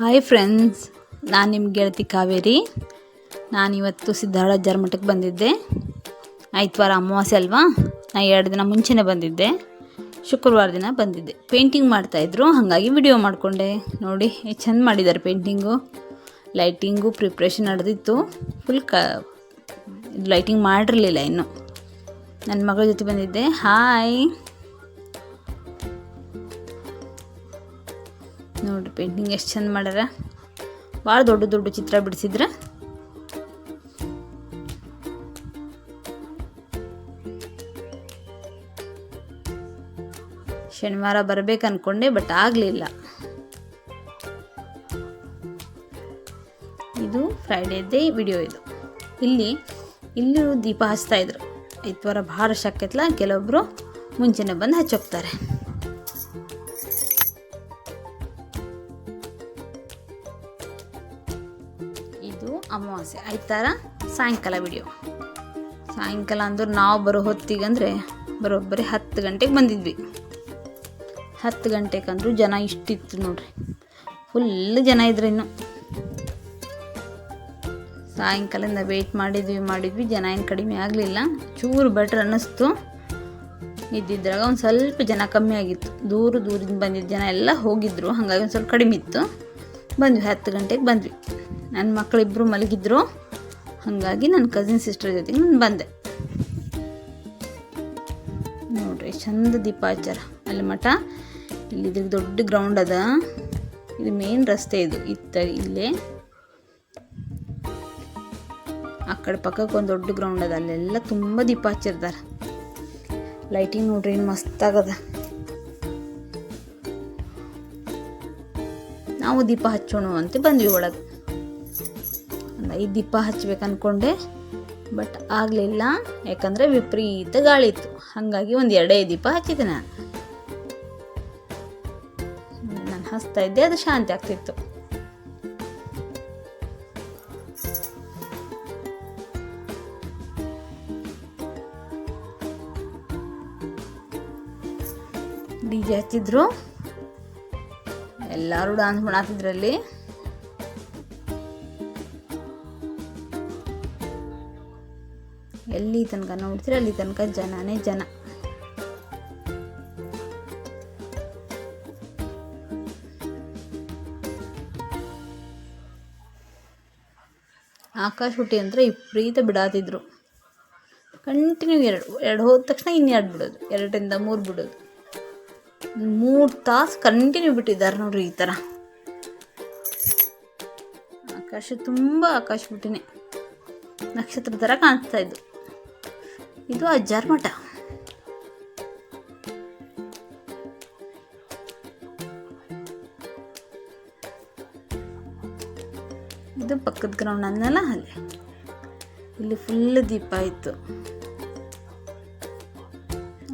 Hi friends ನಾನು ನಿಮ್ಮ ಗೆಳತಿ ಕಾವೇರಿ. ನಾನಿವತ್ತು ಸಿದ್ಧಾರ್ಥ ಮಠಕ್ಕೆ ಬಂದಿದ್ದೆ. ಐತವಾರ ಅಮಾವಾಸ್ಯೆ ಅಲ್ವಾ? ನಾ ಎರಡು ದಿನ ಮುಂಚೆನೇ ಬಂದಿದ್ದೆ. ಶುಕ್ರವಾರ ದಿನ ಬಂದಿದ್ದೆ. ಪೇಂಟಿಂಗ್ ಮಾಡ್ತಾಯಿದ್ರು ಹಾಗಾಗಿ ವಿಡಿಯೋ ಮಾಡಿಕೊಂಡೆ. ನೋಡಿ ಚಂದ ಮಾಡಿದ್ದಾರೆ ಪೇಂಟಿಂಗು ಲೈಟಿಂಗು ಪ್ರಿಪ್ರೇಷನ್ ನಡೆದಿತ್ತು. ಫುಲ್ ಕ ಲೈಟಿಂಗ್ ಮಾಡಿರಲಿಲ್ಲ ಇನ್ನು. ನನ್ನ ಮಗಳ ಜೊತೆ ಬಂದಿದ್ದೆ. ಹಾಯ್ ನೋಡ್ರಿ ಪೇಂಟಿಂಗ್ ಎಷ್ಟು ಚಂದ ಮಾಡ್ಯಾರ. ಭಾಳ ದೊಡ್ಡ ದೊಡ್ಡ ಚಿತ್ರ ಬಿಡಿಸಿದ್ರ. ಶನಿವಾರ ಬರಬೇಕು ಅನ್ಕೊಂಡೆ, ಬಟ್ ಆಗಲಿಲ್ಲ. ಇದು ಫ್ರೈಡೇದೇ ವಿಡಿಯೋ ಇದು. ಇಲ್ಲಿ ಇಲ್ಲಿ ದೀಪ ಹಚ್ತಾ ಇದ್ರು. ಐತ್ವಾರ ಭಾಳ ಶಕ್ಯತ್ಲ ಕೆಲವೊಬ್ಬರು ಮುಂಚೆನೆ ಬಂದು ಹಚ್ಚೋಗ್ತಾರೆ. ಅಮಾವಾಸ್ಯೆ. ಐತಾರ ಸಾಯಂಕಾಲ ವಿಡಿಯೋ ಸಾಯಂಕಾಲ ಅಂದ್ರೆ ನಾವು ಬರೋ ಹೊತ್ತಿಗೆ ಅಂದರೆ ಬರೋಬ್ಬರಿ ಹತ್ತು ಗಂಟೆಗೆ ಬಂದಿದ್ವಿ. ಹತ್ತು ಗಂಟೆಗೆ ಅಂದರೂ ಜನ ಇಷ್ಟಿತ್ತು ನೋಡ್ರಿ. ಫುಲ್ ಜನ ಇದ್ರು ಇನ್ನು. ಸಾಯಂಕಾಲದಿಂದ ವೆಯ್ಟ್ ಮಾಡಿದ್ವಿ ಮಾಡಿದ್ವಿ. ಜನ ಏನು ಕಡಿಮೆ ಆಗಲಿಲ್ಲ. ಚೂರು ಬೆಟ್ರ್ ಅನ್ನಿಸ್ತು. ಇದ್ದಿದ್ರಾಗ ಒಂದು ಸ್ವಲ್ಪ ಜನ ಕಮ್ಮಿ ಆಗಿತ್ತು. ದೂರ ದೂರದಿಂದ ಬಂದಿದ್ದ ಜನ ಎಲ್ಲ ಹೋಗಿದ್ರು. ಹಾಗಾಗಿ ಒಂದು ಸ್ವಲ್ಪ ಕಡಿಮೆ ಇತ್ತು. ಬಂದ್ವಿ, ಹತ್ತು ಗಂಟೆಗೆ ಬಂದ್ವಿ. ನನ್ನ ಮಕ್ಕಳಿಬ್ಬರು ಮಲಗಿದ್ರು. ಹಾಗಾಗಿ ನನ್ನ ಕಸಿನ್ ಸಿಸ್ಟರ್ ಜೊತೆಗೆ ನಾನು ಬಂದೆ. ನೋಡ್ರಿ, ಚಂದ ದೀಪ ಹಚ್ಚಾರ ಅಲ್ಲಿ ಮಠ, ಇಲ್ಲಿ ಇದ್ರಿಗೆ ದೊಡ್ಡ ಗ್ರೌಂಡ್ ಅದ. ಇದು ಮೇನ್ ರಸ್ತೆ ಇದು. ಇತ್ತ, ಇಲ್ಲೇ. ಆ ಕಡೆ ಪಕ್ಕಕ್ಕೆ ಒಂದು ದೊಡ್ಡ ಗ್ರೌಂಡ್ ಅದ. ಅಲ್ಲೆಲ್ಲ ತುಂಬ ದೀಪ ಹಚ್ಚಿರ್ತಾರೆ ಲೈಟಿಂಗ್ ನೋಡ್ರಿ, ಏನು ಮಸ್ತಾಗದ ನಾವು ದೀಪ ಹಚ್ಚೋಣ ಅಂತ ಬಂದ್ವಿ ಒಳಗೆ. ಐದು ದೀಪ ಹಚ್ಬೇಕು ಅಂದ್ಕೊಂಡೆ ಬಟ್ ಆಗಲಿಲ್ಲ. ಯಾಕಂದರೆ ವಿಪರೀತ ಗಾಳಿ ಇತ್ತು. ಹಾಗಾಗಿ ಒಂದು ಎರಡೇ ದೀಪ ಹಚ್ಚಿದೆ ನಾನು. ನಾನು ಹಚ್ತಾ ಇದ್ದೆ, ಅದು ಶಾಂತಿ ಆಗ್ತಿತ್ತು. ಡಿ ಜೆ ಹಚ್ಚಿದ್ರು. ಎಲ್ಲರೂ ಡಾನ್ಸ್ ಮಾಡತ್ತಿದ್ರಲ್ಲಿ ಎಲ್ಲಿ ತನಕ ನೋಡ್ತೀರ, ಅಲ್ಲಿ ತನಕ ಜನನೇ ಜನ. ಆಕಾಶ ಹುಟ್ಟಿ ಅಂದರೆ ವಿಪರೀತ ಬಿಡಾತಿದ್ರು. ಕಂಟಿನ್ಯೂ ಎರಡು ಎರಡು ಹೋದ ತಕ್ಷಣ ಇನ್ನೆರಡು ಬಿಡೋದು, ಎರಡರಿಂದ ಮೂರು ಬಿಡೋದು. ಮೂರು ತಾಸು ಕಂಟಿನ್ಯೂ ಬಿಟ್ಟಿದ್ದಾರೆ ನೋಡ್ರಿ ಈ ಥರ. ಆಕಾಶ ತುಂಬ ಆಕಾಶ ಬಿಟ್ಟಿನೇ ನಕ್ಷತ್ರ ಥರ ಕಾಣಿಸ್ತಾ ಇದ್ದು. ಇದು ಅಜ್ಜಾರ್ ಮಠ. ಇದು ಪಕ್ಕದ ಗ್ರೌಂಡ್ ಅಂದಲ್ಲ ಅಲ್ಲಿ ಇಲ್ಲಿ ಫುಲ್ ದೀಪ ಇತ್ತು.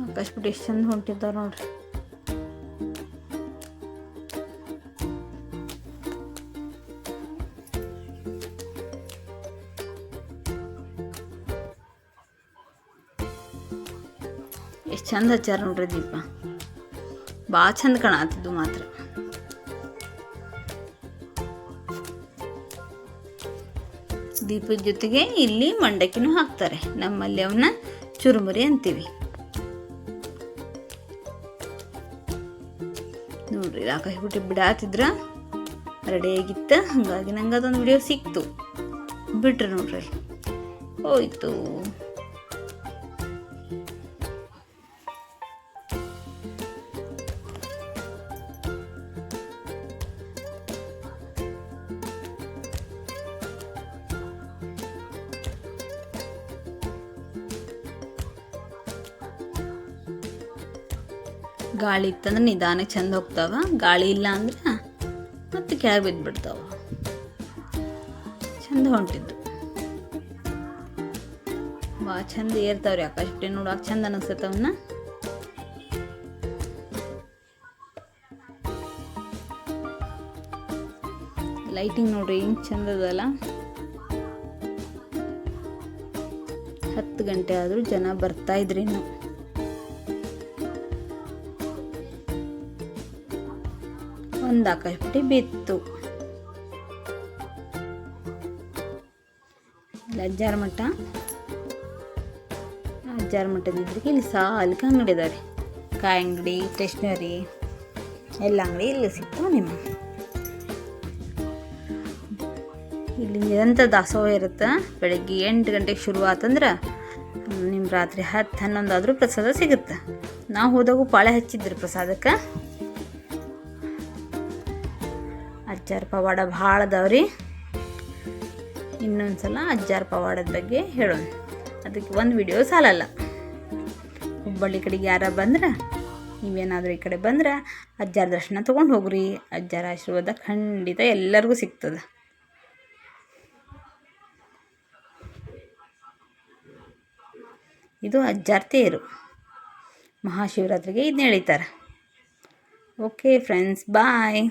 ಆಕಾಶ ಬಿಟ್ಟು ಎಷ್ಟು ಚಂದ ಹೊಂಟಿದ್ದಾವೆ ನೋಡ್ರಿ. ಎಷ್ಟು ಚಂದ ಹಚ್ಚಾರ ನೋಡ್ರಿ ದೀಪ. ಭಾಳ ಚಂದ ಕಾಣತ್ತಿದ್ದು ಮಾತ್ರ. ದೀಪದ ಜೊತೆಗೆ ಇಲ್ಲಿ ಮಂಡಕ್ಕಿನೂ ಹಾಕ್ತಾರೆ. ನಮ್ಮಲ್ಲಿ ಅವನ್ನ ಚುರುಮುರಿ ಅಂತೀವಿ. ನೋಡ್ರಿ ಆಕಾಶ ಬಿಟ್ಟು ಬಿಡಾತಿದ್ರ ರೆಡಿ ಆಗಿತ್ತ. ಹಾಗಾಗಿ ನಂಗೆ ಅದೊಂದು ವಿಡಿಯೋ ಸಿಕ್ತು. ಬಿಟ್ರಿ ನೋಡ್ರಿ. ಹೋಯ್ತು. ಗಾಳಿ ಇತ್ತಂದ್ರೆ ನಿಧಾನಕ್ಕೆ ಚಂದ ಹೋಗ್ತಾವ. ಗಾಳಿ ಇಲ್ಲ ಅಂದ್ರೆ ಮತ್ತೆ ಕೆಳಗೆ ಬಿದ್ದುಬಿಡ್ತಾವ ಚಂದ ಹೊಂಟಿದ್ದು. ಭಾಳ ಚಂದ ಏರ್ತಾವ್ರಿ ಆಕಾಶ ಬಿಟ್ಟೆ ನೋಡಕ್ಕೆ ಚಂದ ಅನಿಸ್ತವನ್ನ ಲೈಟಿಂಗ್ ನೋಡ್ರಿ ಹಿಂಗೆ ಚಂದ ಅದಲ್ಲ. ಹತ್ತು ಗಂಟೆ ಆದರೂ ಜನ ಬರ್ತಾ ಇದ್ರಿ ಒಂದು ಬಿತ್ತು. ಅಜ್ಜಾರ ಮಠ. ಅಜ್ಜಾರ ಮಠದಿದ್ದಕ್ಕೆ ಇಲ್ಲಿ ಸಾಲಕ್ಕೆ ಅಂಗಡಿ ಇದಾವೆ ಕಾಯಿ ಅಂಗಡಿ ಸ್ಟೇಷ್ನರಿ ಎಲ್ಲ ಅಂಗಡಿ ಇಲ್ಲಿ ಸಿಗ್ತಾವೆ ನಿಮ್ಮ. ಇಲ್ಲಿ ನಿರಂತರ ದಾಸೋಹ ಇರುತ್ತೆ. ಬೆಳಗ್ಗೆ ಎಂಟು ಗಂಟೆಗೆ ಶುರು ಆತಂದ್ರೆ ನಿಮ್ಮ ರಾತ್ರಿ ಹತ್ತು ಹನ್ನೊಂದಾದರೂ ಪ್ರಸಾದ ಸಿಗುತ್ತೆ. ನಾವು ಹೋದಾಗೂ ಪಾಳೆ ಹಚ್ಚಿದ್ರಿ ಪ್ರಸಾದಕ್ಕೆ. ಅಜ್ಜಾರ ಪವಾಡ ಭಾಳ ಅದಾವ್ರಿ ಇನ್ನೊಂದು ಸಲ ಅಜ್ಜಾರ ಪವಾಡದ ಬಗ್ಗೆ ಹೇಳೋಣ. ಅದಕ್ಕೆ ಒಂದು ವಿಡಿಯೋ ಸಾಲಲ್ಲ. ಹುಬ್ಬಳ್ಳಿ ಕಡೆಗೆ ಯಾರ ಬಂದ್ರೆ, ನೀವೇನಾದರೂ ಈ ಕಡೆ ಬಂದ್ರೆ ಅಜ್ಜಾರ ದರ್ಶನ ತೊಗೊಂಡು ಹೋಗ್ರಿ. ಅಜ್ಜಾರ ಆಶೀರ್ವಾದ ಖಂಡಿತ ಎಲ್ಲರಿಗೂ ಸಿಗ್ತದೆ. ಇದು ಅಜ್ಜಾರ ತೇರು. ಮಹಾಶಿವರಾತ್ರಿಗೆ ಇದನ್ನ ಎಳಿತಾರೆ. Okay friends bye